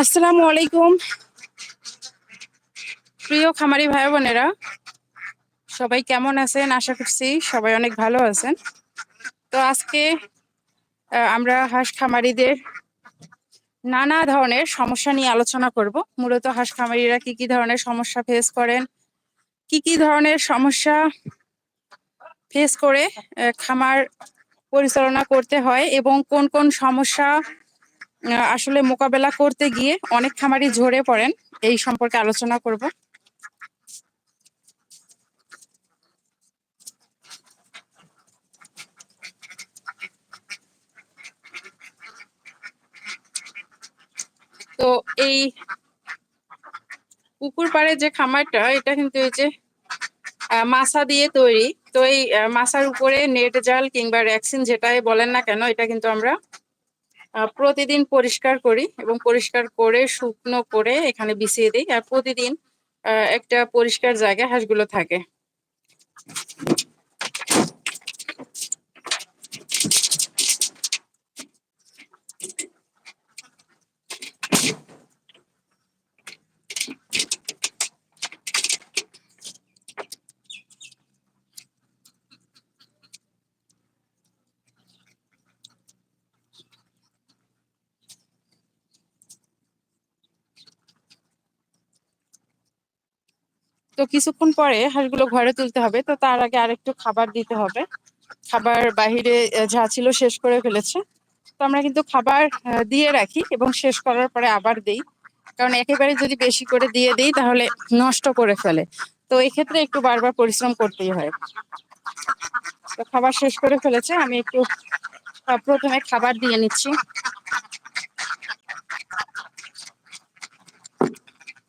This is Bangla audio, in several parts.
আসসালামু আলাইকুম। প্রিয় খামারি ভাই বোনেরা, সবাই কেমন আছেন? আশা করছি সবাই অনেক ভালো আছেন। তো আজকে আমরা হাঁস খামারিদের নানা ধরনের সমস্যা নিয়ে আলোচনা করব। মূলত হাঁস খামারিরা কি কি ধরনের সমস্যা ফেস করেন, কি কি ধরনের সমস্যা ফেস করে খামার পরিচালনা করতে হয় এবং কোন কোন সমস্যা আসলে মোকাবেলা করতে গিয়ে অনেক খামারি ঝরে পড়েন। এই সম্পর্কে আলোচনা করব। তো এই পুকুর পাড়ে যে খামারটা, এটা কিন্তু এই যে মাছা দিয়ে তৈরি। তো এই মাছার উপরে নেট জাল কিংবা র্যাক্সিন যেটাই বলেন না কেন, এটা কিন্তু আমরা প্রতিদিন পরিষ্কার করি এবং পরিষ্কার করে, শুকনো করে এখানে বিছিয়ে দিই। আর প্রতিদিন একটা পরিষ্কার জায়গায় হাঁসগুলো থাকে। তো কিছুক্ষণ পরে হাঁসগুলো ঘরে তুলতে হবে। তো তার আগে আরেকটু খাবার দিতে হবে। খাবার বাহিরে যা ছিল শেষ করে ফেলেছে। তো আমরা কিন্তু খাবার দিয়ে রাখি এবং শেষ করার পরে আবার দেই। কারণ একেবারে যদি বেশি করে দিয়ে দিই, তাহলে নষ্ট করে ফেলে। তো এক্ষেত্রে একটু বারবার পরিশ্রম করতেই হয়। তো খাবার শেষ করে ফেলেছে। আমি একটু প্রথমে খাবার দিয়ে নিচ্ছি।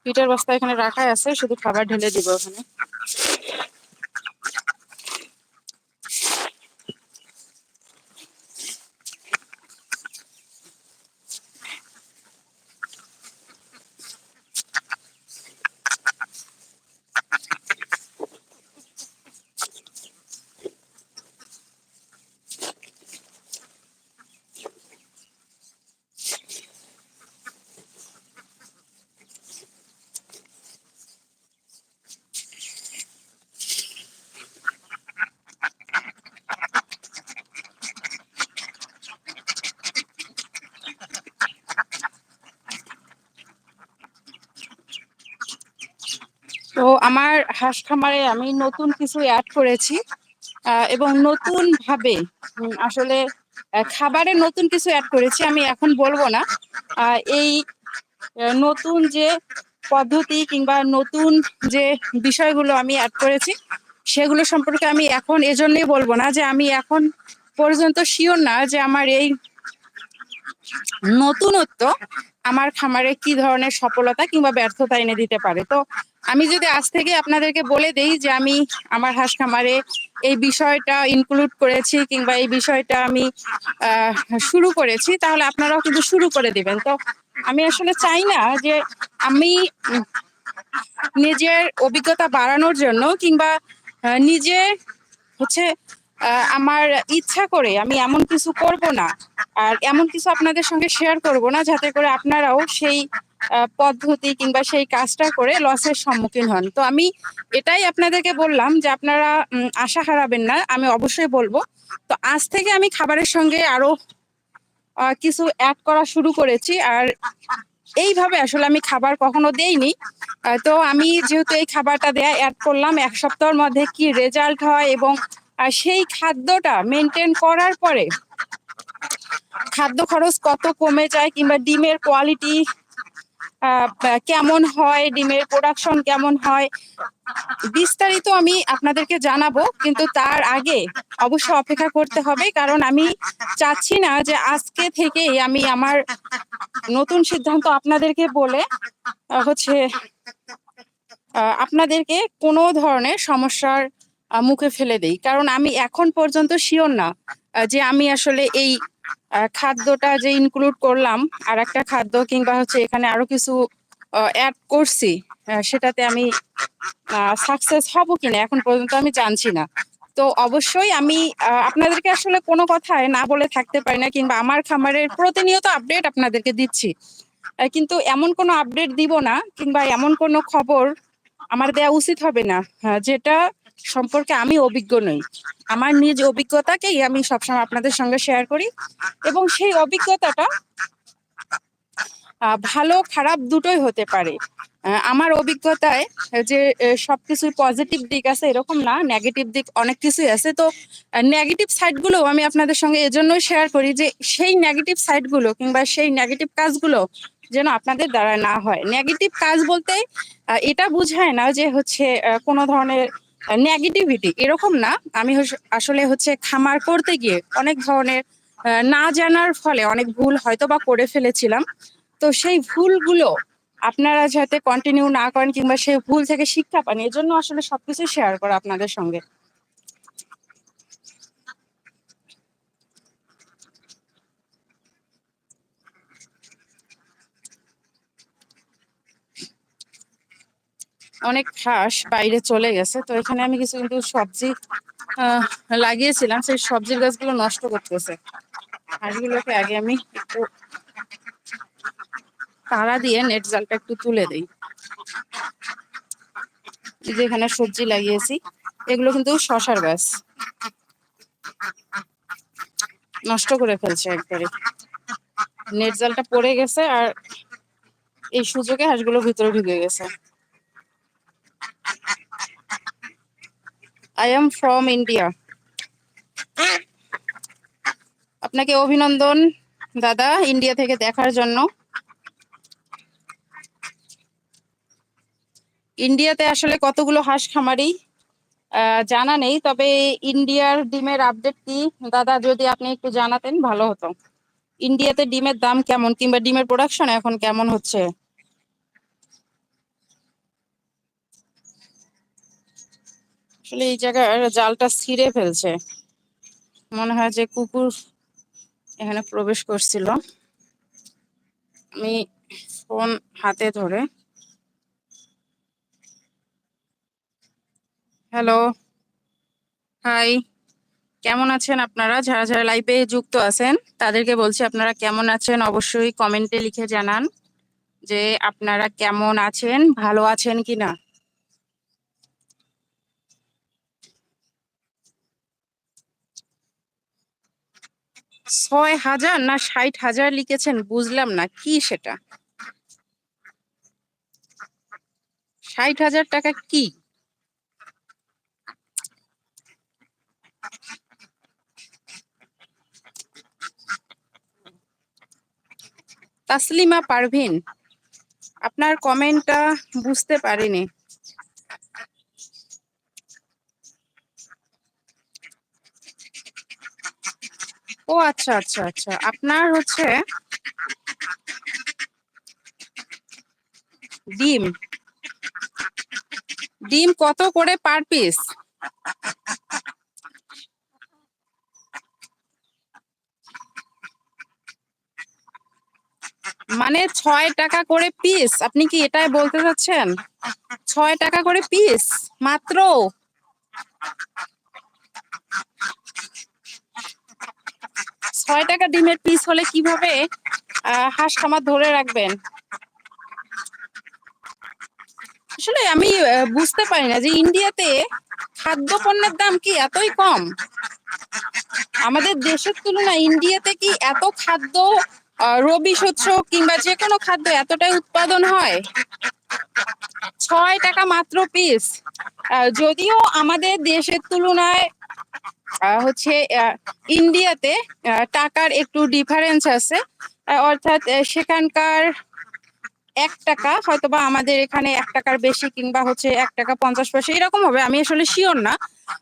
পিঠার বস্তা এখানে রাখাই আছে শুধু খাবার ঢেলে দিব ওখানে তো আমার হাঁস খামারে আমি নতুন কিছু অ্যাড করেছি এবং নতুন ভাবে আসলে খাবারে নতুন কিছু অ্যাড করেছি, আমি এখন বলব না। এই নতুন যে পদ্ধতি কিংবা নতুন যে বিষয়গুলো আমি অ্যাড করেছি, সেগুলো সম্পর্কে আমি এখন এজন্যই বলব না যে আমি এখন পর্যন্ত শিওর না যে আমার এই নতুনত্ব আমার খামারে কি ধরনের সফলতা কিংবা ব্যর্থতা এনে দিতে পারে। তো আমি যদি আজ থেকে আপনাদেরকে বলে দেই যে আমি আমার হাঁস খামারে এই বিষয়টা ইনক্লুড করেছি কিংবা এই বিষয়টা আমি শুরু করেছি, তাহলে আপনারাও কিন্তু শুরু করে দিবেন। তো আমি আসলে চাই না যে আমি নিজের অভিজ্ঞতা বাড়ানোর জন্য কিংবা নিজে হচ্ছে আমার ইচ্ছা করে আমি এমন কিছু করব না। আর এমন কিছু আপনাদের সঙ্গে শেয়ার করব না, যাতে করে আপনারাও সেই পদ্ধতি কিংবা সেই কাজটা করে লসের সম্মুখীন হন। তো আমি এটাই আপনাদেরকে বললাম যে আপনারা আশা হারাবেন না, আমি অবশ্যই বলব। তো আজ থেকে আমি খাবারের সঙ্গে আরও কিছু অ্যাড করা শুরু করেছি। আর এইভাবে আসলে আমি খাবার কখনো দেইনি। তো আমি যেহেতু এই খাবারটা দেয়া অ্যাড করলাম, এক সপ্তাহের মধ্যে কি রেজাল্ট হয় এবং সেই খাদ্যটা মেনটেন করার পরে খাদ্য খরচ কত কমে যায় কিংবা ডিমের কোয়ালিটি কেমন হয়, ডিমের প্রোডাকশন কেমন হয়, বিস্তারিত আমি আপনাদেরকে জানাব, কিন্তু তার আগে অবশ্যই অপেক্ষা করতে হবে, কারণ আমি চাচ্ছি না যে আজকে থেকেই আমি আমার নতুন সিদ্ধান্ত আপনাদেরকে বলে হচ্ছে আপনাদেরকে কোনো ধরনের সমস্যার মুখে ফেলে দেই। কারণ আমি এখন পর্যন্ত শিওর না যে আমি আসলে এই খাদ্যটা যে ইনক্লুড করলাম আর একটা খাদ্য কিংবা হচ্ছে এখানে আরও কিছু অ্যাড করছি সেটাতে আমি সাকসেস হব কিনা এখন পর্যন্ত আমি জানছি না। তো অবশ্যই আমি আপনাদেরকে আসলে কোনো কথায় না বলে থাকতে পারি না কিংবা আমার খামারের প্রতিনিয়ত আপডেট আপনাদেরকে দিচ্ছি। কিন্তু এমন কোনো আপডেট দিব না কিংবা এমন কোনো খবর আমার দেওয়া উচিত হবে না যেটা সম্পর্কে আমি অভিজ্ঞ নই। আমার নিজ অভিজ্ঞতাকেই আমি সবসময় আপনাদের সঙ্গে শেয়ার করি এবং সেই অভিজ্ঞতাটা ভালো খারাপ দুটোই হতে পারে। আমার অভিজ্ঞতায় যে আহ, সবকিছুই পজিটিভ দিক আছে এরকম না নেগেটিভ দিক অনেক কিছুই আছে। তো নেগেটিভ সাইডগুলো আমি আপনাদের সঙ্গে এজন্যই শেয়ার করি যে সেই নেগেটিভ সাইডগুলো কিংবা সেই নেগেটিভ কাজগুলো যেন আপনাদের দ্বারা না হয়। নেগেটিভ কাজ বলতে এটা বোঝায় না যে হচ্ছে কোনো ধরনের নেগেটিভিটি এরকম না। আমি আসলে হচ্ছে খামার করতে গিয়ে অনেক ধরনের না জানার ফলে অনেক ভুল হয়তো বা করে ফেলেছিলাম। তো সেই ভুলগুলো আপনারা যাতে কন্টিনিউ না করেন কিংবা সেই ভুল থেকে শিক্ষা পান, এজন্য আসলে সবকিছু শেয়ার করা আপনাদের সঙ্গে। অনেক হাঁস বাইরে চলে গেছে। তো এখানে আমি কিছু কিন্তু সবজি লাগিয়েছিলাম। সেই সবজির গাছগুলো নষ্ট করতেছে। হাঁসগুলোকে আগে আমি একটু তাড়া দিয়ে নেট জালটা একটু তুলে দিই। যে এখানে সবজি লাগিয়েছি। এগুলো কিন্তু শশার গাছ। নষ্ট করে ফেলছে একবারে। নেট জালটা পড়ে গেছে আর এই সুযোগে হাঁসগুলো ভিতরে ঢুকে গেছে। আই এম ফ্রম ইন্ডিয়া আপনাকে অভিনন্দন, দাদা ইন্ডিয়া থেকে দেখার জন্য। ইন্ডিয়াতে আসলে কতগুলো হাঁস খামারি জানা নেই, তবে ইন্ডিয়ার ডিমের আপডেট কি? দাদা, যদি আপনি একটু জানাতেন, ভালো হতো। ইন্ডিয়াতে ডিমের দাম কেমন? কিংবা ডিমের প্রোডাকশন এখন কেমন হচ্ছে? আসলে এই জায়গার জালটা ছিঁড়ে ফেলছে। মনে হয় যে কুকুর এখানে প্রবেশ করছিল। আমি ফোন হাতে ধরে। হ্যালো। হাই। কেমন আছেন আপনারা? যারা যারা লাইভে যুক্ত আছেন, তাদেরকে বলছি আপনারা কেমন আছেন? অবশ্যই কমেন্টে লিখে জানান যে আপনারা কেমন আছেন? ভালো আছেন কিনা? ছয় হাজার না ষাট হাজার লিখেছেন? বুঝলাম না, কি সেটা? ষাট হাজার টাকা কি? তাসলিমা পারভিন, আপনার কমেন্টটা বুঝতে পারিনি। আচ্ছা আচ্ছা আচ্ছা। আপনার হচ্ছে ডিম। ডিম কত করে পার পিস? মানে ছয় টাকা করে পিস। আপনি কি এটাই বলতে চাচ্ছেন? ছয় টাকা করে পিস? মাত্র? ছয় টাকা ডিমের পিস হলে কীভাবে হাঁস খামার ধরে রাখবেন? আসলে আমি বুঝতে পারি না যে ইন্ডিয়াতে খাদ্য পণ্যের দাম কি এতই কম? আমাদের দেশের তুলনায় ইন্ডিয়াতে কি এত খাদ্য রবি শস্য কিংবা যে কোনো খাদ্য এতটাই উৎপাদন হয়? ছয় টাকা মাত্র পিস যদিও আমাদের দেশের তুলনায় হচ্ছে ইন্ডিয়াতে টাকার একটু ডিফারেন্স আছে। অর্থাৎ সেখানকার এক টাকা, হয়তোবা আমাদের এখানে এক টাকার বেশি কিংবা হচ্ছে এক টাকা পঞ্চাশ পয়সা, এরকম হবে, আমি আসলে শিওর না।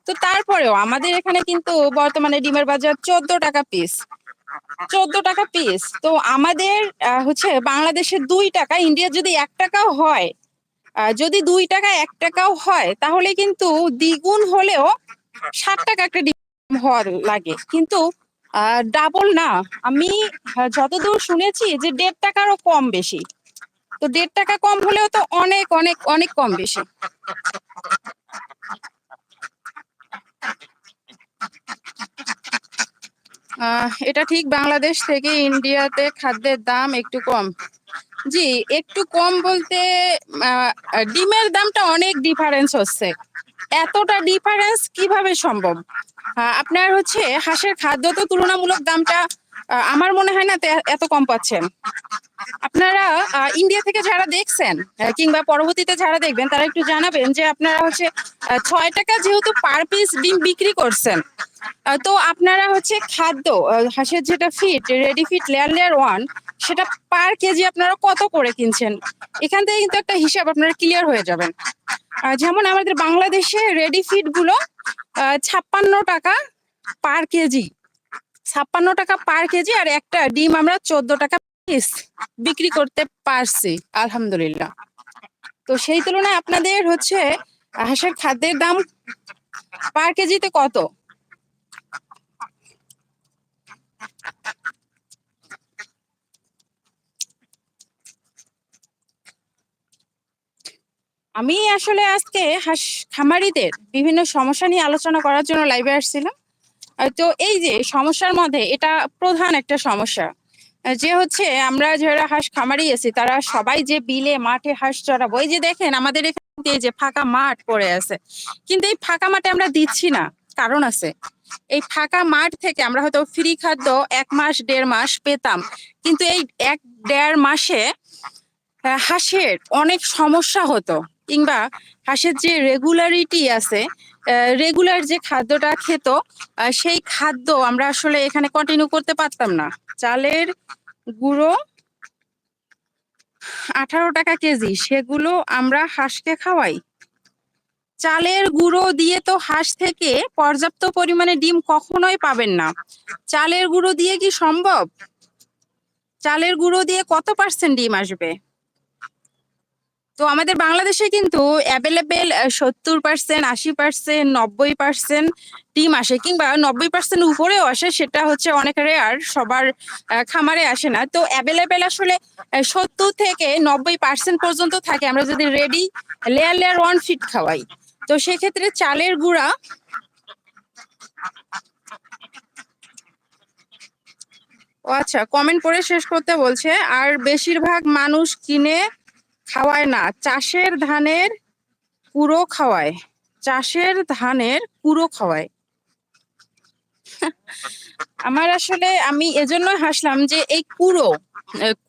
তো তারপরেও আমাদের এখানে কিন্তু বর্তমানে ডিমের বাজার চোদ্দ টাকা পিস চোদ্দ টাকা পিস তো আমাদের হচ্ছে বাংলাদেশের দুই টাকা ইন্ডিয়া যদি এক টাকাও হয় যদি দুই টাকা এক টাকাও হয়, তাহলে কিন্তু দ্বিগুণ হলেও ষাট টাকা একটা ডিম হওয়ার লাগে। কিন্তু ডাবল না। আমি যতদূর শুনেছি যে দেড় টাকারও কম বেশি। তো দেড় টাকা কম হলেও তো অনেক অনেক অনেক কম বেশি। এটা ঠিক বাংলাদেশ থেকে ইন্ডিয়াতে খাদ্যের দাম একটু কম। জি, একটু কম বলতে ডিমের দামটা অনেক ডিফারেন্স হচ্ছে। এতটা ডিফারেন্স কীভাবে সম্ভব? আপনার হচ্ছে হাঁসের খাদ্য তো তুলনামূলক দামটা আমার মনে হয় না এত কম পাচ্ছেন। আপনারা ইন্ডিয়া থেকে যারা দেখছেন কিংবা পরবর্তীতে যারা দেখবেন, তারা একটু জানাবেন যে আপনারা হচ্ছে ছয় টাকা যেহেতু পার পিস ডিম বিক্রি করছেন তো আপনারা হচ্ছে খাদ্য হাঁসের যেটা feed ready feed layer layer one সেটা পার কেজি আপনারা কত করে কিনছেন? এখান থেকে কিন্তু একটা হিসাব আপনারা ক্লিয়ার হয়ে যাবেন। যেমন আমাদের বাংলাদেশে রেডি ফিটগুলো ছাপ্পান্ন টাকা পার কেজি ছাপ্পান্ন টাকা পার কেজি আর একটা ডিম আমরা চোদ্দ টাকা পিস বিক্রি করতে পারছি, আলহামদুলিল্লাহ। তো সেই তুলনায় আপনাদের হচ্ছে হাঁসের খাদ্যের দাম পার কেজিতে কত? আমি আসলে আজকে হাঁস খামারিদের বিভিন্ন সমস্যা নিয়ে আলোচনা করার জন্য লাইভে আসছিলাম। তো এই যে সমস্যার মধ্যে এটা প্রধান একটা সমস্যা। যে হচ্ছে আমরা যারা হাঁস খামারি আছি, তারা সবাই যে বিলে, মাঠে হাঁস চড়াবো, এই যে দেখেন আমাদের এখানে যে ফাঁকা মাঠ পড়ে আছে। কিন্তু এই ফাঁকা মাঠে আমরা দিচ্ছি না, কারণ আছে। এই ফাঁকা মাঠ থেকে আমরা হয়তো ফ্রি খাদ্য এক মাস, দেড় মাস পেতাম। কিন্তু এই এক দেড় মাসে হাঁসের অনেক সমস্যা হতো কিংবা হাঁসের যে রেগুলারিটি আছে রেগুলার যে খাদ্যটা খেত সেই খাদ্য আমরা আসলে এখানে কন্টিনিউ করতে পারতাম না। চালের গুঁড়ো আঠারো টাকা কেজি, সেগুলো আমরা হাঁসকে খাওয়াই। চালের গুঁড়ো দিয়ে তো হাঁস থেকে পর্যাপ্ত পরিমাণে ডিম কখনোই পাবেন না। চালের গুঁড়ো দিয়ে কি সম্ভব? চালের গুঁড়ো দিয়ে কত পার্সেন্ট ডিম আসবে? তো আমাদের বাংলাদেশে কিন্তু অ্যাভেলেবেল সত্তর পার্সেন্ট আশি পার্সেন্ট নব্বই পার্সেন্ট ডিম আসে কিংবা নব্বই পার্সেন্ট উপরেও আসে সেটা হচ্ছে অনেক রেয়ার সবার খামারে আসে না। তো অ্যাভেলেবেল আসলে সত্তর থেকে নব্বই পার্সেন্ট পর্যন্ত থাকে। আমরা যদি ready layer layer one feed খাওয়াই। তো সেক্ষেত্রে চালের গুঁড়া ও আচ্ছা কমেন্ট পড়ে শেষ করতে বলছে, আর বেশিরভাগ মানুষ কিনে খাওয়ায় না, চাষের ধানের কুড়ো খাওয়ায়, চাষের ধানের কুড়ো খাওয়ায়। আমার আসলে আমি এজন্য হাসলাম যে এই কুড়ো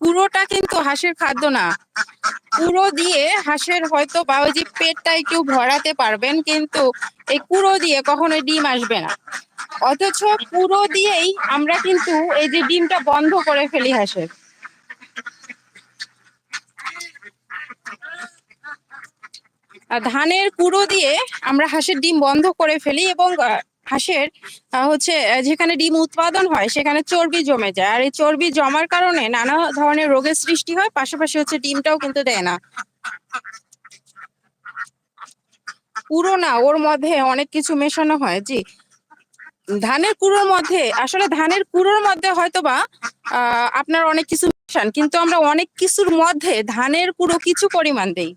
কুড়োটা কিন্তু হাঁসের খাদ্য না। কুড়ো দিয়ে হাঁসের হয়তো বা ওই যে পেটটা একটু ভরাতে পারবেন, কিন্তু এই কুড়ো দিয়ে কখনো ডিম আসবে না। অথচ কুড়ো দিয়েই আমরা কিন্তু এই যে ডিমটা বন্ধ করে ফেলি হাঁসের। ধানের কুড়ো দিয়ে আমরা হাঁসের ডিম বন্ধ করে ফেলি এবং হাঁসের হচ্ছে যেখানে ডিম উৎপাদন হয়, সেখানে চর্বি জমে যায়। আর এই চর্বি জমার কারণে নানা ধরনের রোগের সৃষ্টি হয়, পাশাপাশি হচ্ছে ডিমটাও কিন্তু দেয় না। পুরো না, ওর মধ্যে অনেক কিছু মেশানো হয়, জি। ধানের কুড়োর মধ্যে, আসলে ধানের কুড়োর মধ্যে হয়তোবা, আহ, আপনার অনেক কিছু মেশান, কিন্তু আমরা অনেক কিছুর মধ্যে ধানের কুড়ো কিছু পরিমাণ দেই।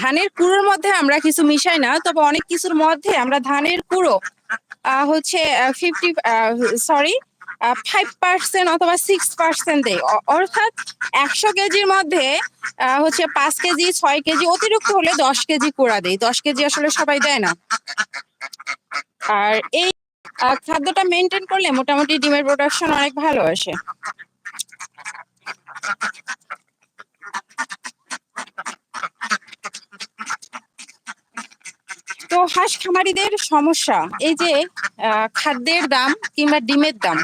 ধানের কুড়োর মধ্যে আমরা কিছু মিশাই না, তবে অনেক কিছুর মধ্যে আমরা ধানের কুড়ো হচ্ছে ফিফটি সরি ফাইভ পার্সেন্ট অথবা সিক্স পার্সেন্ট দেয় অর্থাৎ একশো কেজির মধ্যে হচ্ছে পাঁচ কেজি, ছয় কেজি, অতিরিক্ত হলে দশ কেজি কুড়া দেয় দশ কেজি আসলে সবাই দেয় না। আর এই খাদ্যটা মেনটেন করলে মোটামুটি ডিমের প্রোডাকশন অনেক ভালো আসে। হাঁস খামারিদের সমস্যা। এই যে খাদ্যের দাম কিংবা ডিমের দাম।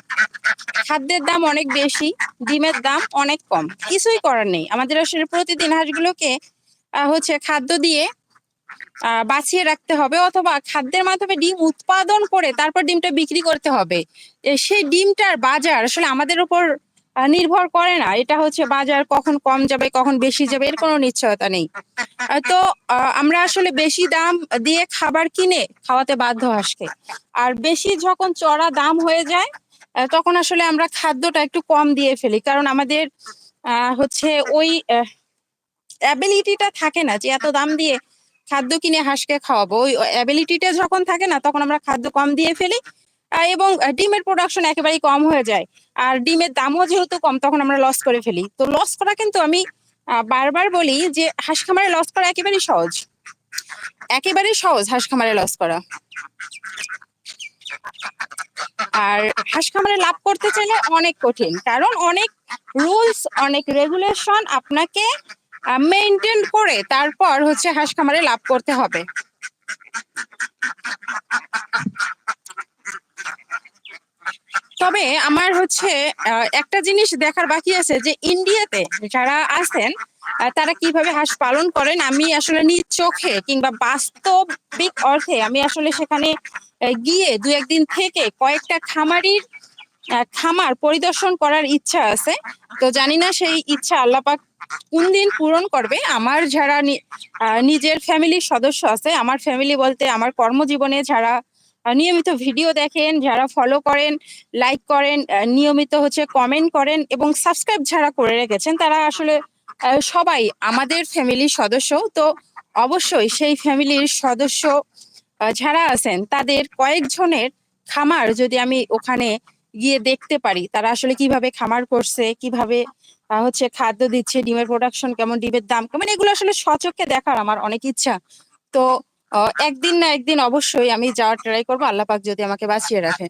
খাদ্যের দাম অনেক বেশি, ডিমের দাম অনেক কম। কিছুই করার নেই। আমাদের আসলে প্রতিদিন হাঁসগুলোকে হচ্ছে খাদ্য দিয়ে বাঁচিয়ে রাখতে হবে অথবা খাদ্যের মাধ্যমে ডিম উৎপাদন করে তারপর ডিমটা বিক্রি করতে হবে। সেই ডিমটার বাজার আসলে আমাদের উপর নির্ভর করে না। এটা হচ্ছে বাজার কখন কম যাবে, কখন বেশি যাবে, এর কোনো নিশ্চয়তা নেই। তো আমরা আসলে বেশি দাম দিয়ে খাবার কিনে খাওয়াতে বাধ্য হাঁসকে আর বেশি যখন চড়া দাম হয়ে যায় তখন আসলে আমরা খাদ্যটা একটু কম দিয়ে ফেলি। কারণ আমাদের হচ্ছে ওই অ্যাবিলিটিটা থাকে না যে এত দাম দিয়ে খাদ্য কিনে হাঁসকে খাওয়াবো। ওই অ্যাবিলিটিটা যখন থাকে না, তখন আমরা খাদ্য কম দিয়ে ফেলি। এবং ডিমের প্রোডাকশন একেবারেই কম হয়ে যায়। আর ডিমের দামও যেহেতু কম, তখন আমরা লস করে ফেলি। তো লস করা কিন্তু আমি বারবার বলি যে, হাঁস খামারে লস করা একেবারেই সহজ। একেবারেই সহজ হাঁস খামারে লস করা। আর হাঁস খামারে লাভ করতে চাইলে অনেক কঠিন। কারণ অনেক রুলস অনেক রেগুলেশন আপনাকে মেনটেন করে তারপর হচ্ছে হাঁস খামারে লাভ করতে হবে। তবে আমার হচ্ছে একটা জিনিস দেখার বাকি আছে যে ইন্ডিয়াতে যারা আছেন তারা কীভাবে হাঁস পালন করেন আমি আসলে নিজ চোখে কিংবা বাস্তবিক অর্থে আমি আসলে সেখানে গিয়ে দু একদিন থেকে কয়েকটা খামারির খামার পরিদর্শন করার ইচ্ছা আছে। তো জানি না সেই ইচ্ছা আল্লাপাক কোন দিন পূরণ করবে। আমার যারা নিজের ফ্যামিলির সদস্য আছে, আমার ফ্যামিলি বলতে আমার কর্মজীবনে যারা নিয়মিত ভিডিও দেখেন, যারা ফলো করেন লাইক করেন নিয়মিত হচ্ছে কমেন্ট করেন এবং সাবস্ক্রাইব যারা করে রেখেছেন, তারা আসলে সবাই আমাদের ফ্যামিলির সদস্য। তো অবশ্যই সেই ফ্যামিলির সদস্য যারা আছেন, তাদের কয়েকজনের খামার যদি আমি ওখানে গিয়ে দেখতে পারি, তারা আসলে কীভাবে খামার করছে, কীভাবে হচ্ছে খাদ্য দিচ্ছে, ডিমের প্রোডাকশন কেমন, ডিমের দাম কেমন, এগুলো আসলে সচক্ষে দেখার আমার অনেক ইচ্ছা। তো একদিন না একদিন অবশ্যই আমি যাওয়ার ট্রাই করব, আল্লাহ পাক যদি আমাকে বাঁচিয়ে রাখে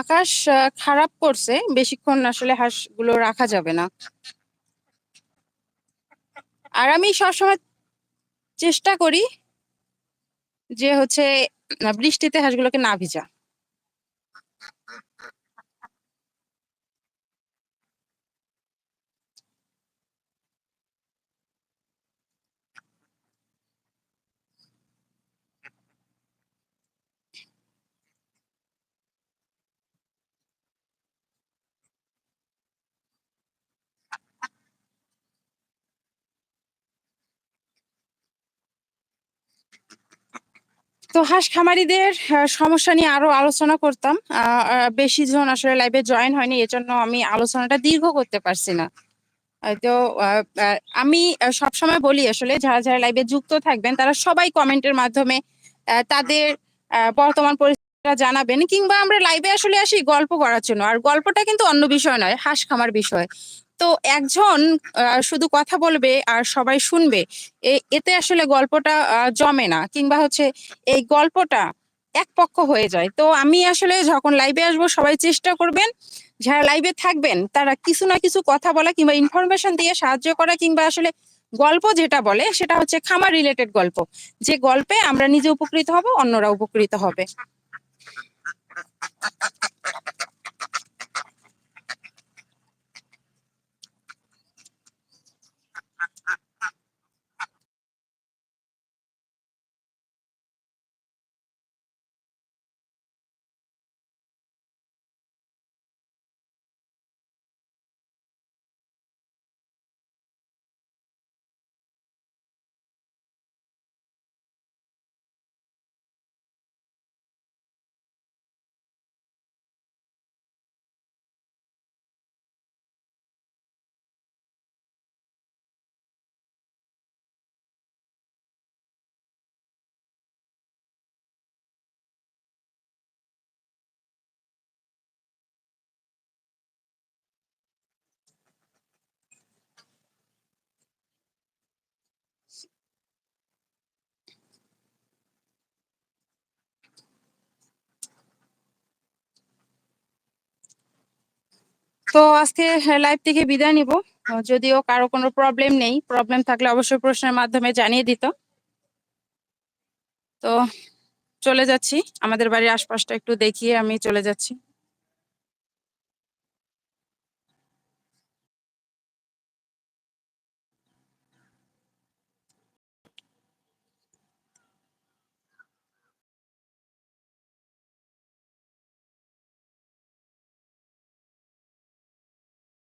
আকাশ খারাপ করছে, বেশিক্ষণ আসলে হাঁসগুলো রাখা যাবে না। আর আমি সবসময় চেষ্টা করি যে হচ্ছে, বৃষ্টিতে হাঁসগুলোকে না ভিজা। তো হাঁস খামারিদের সমস্যা নিয়ে আরও আলোচনা করতাম। বেশি জন আসলে লাইভে জয়েন হয়নি, এজন্য আমি আলোচনাটা দীর্ঘ করতে পারছি না। তো আমি সবসময় বলি আসলে, যারা যারা লাইভে যুক্ত থাকবেন, তারা সবাই কমেন্টের মাধ্যমে তাদের বর্তমান পরিস্থিতিটা জানাবেন, কিংবা আমরা লাইভে আসলে আসি গল্প করার জন্য। আর গল্পটা কিন্তু অন্য বিষয় নয়, হাঁস খামার বিষয়। তো একজন শুধু কথা বলবে আর সবাই শুনবে এতে আসলে গল্পটা জমে না। কিংবা হচ্ছে এই গল্পটা এক পক্ষ হয়ে যায়। তো আমি আসলে যখন লাইভে আসব, সবাই চেষ্টা করবেন, যারা লাইভে থাকবেন, তারা কিছু না কিছু কথা বলা কিংবা ইনফরমেশন দিয়ে সাহায্য করা কিংবা আসলে গল্প যেটা বলে, সেটা হচ্ছে খামার রিলেটেড গল্প। যে গল্পে আমরা নিজে উপকৃত হব, অন্যরা উপকৃত হবে। তো আজকে লাইভ থেকে বিদায় নিব। যদিও কারও কোনো প্রবলেম নেই। প্রবলেম থাকলে অবশ্যই প্রশ্নের মাধ্যমে জানিয়ে দিত। তো চলে যাচ্ছি। আমাদের বাড়ির আশপাশটা একটু দেখিয়ে আমি চলে যাচ্ছি।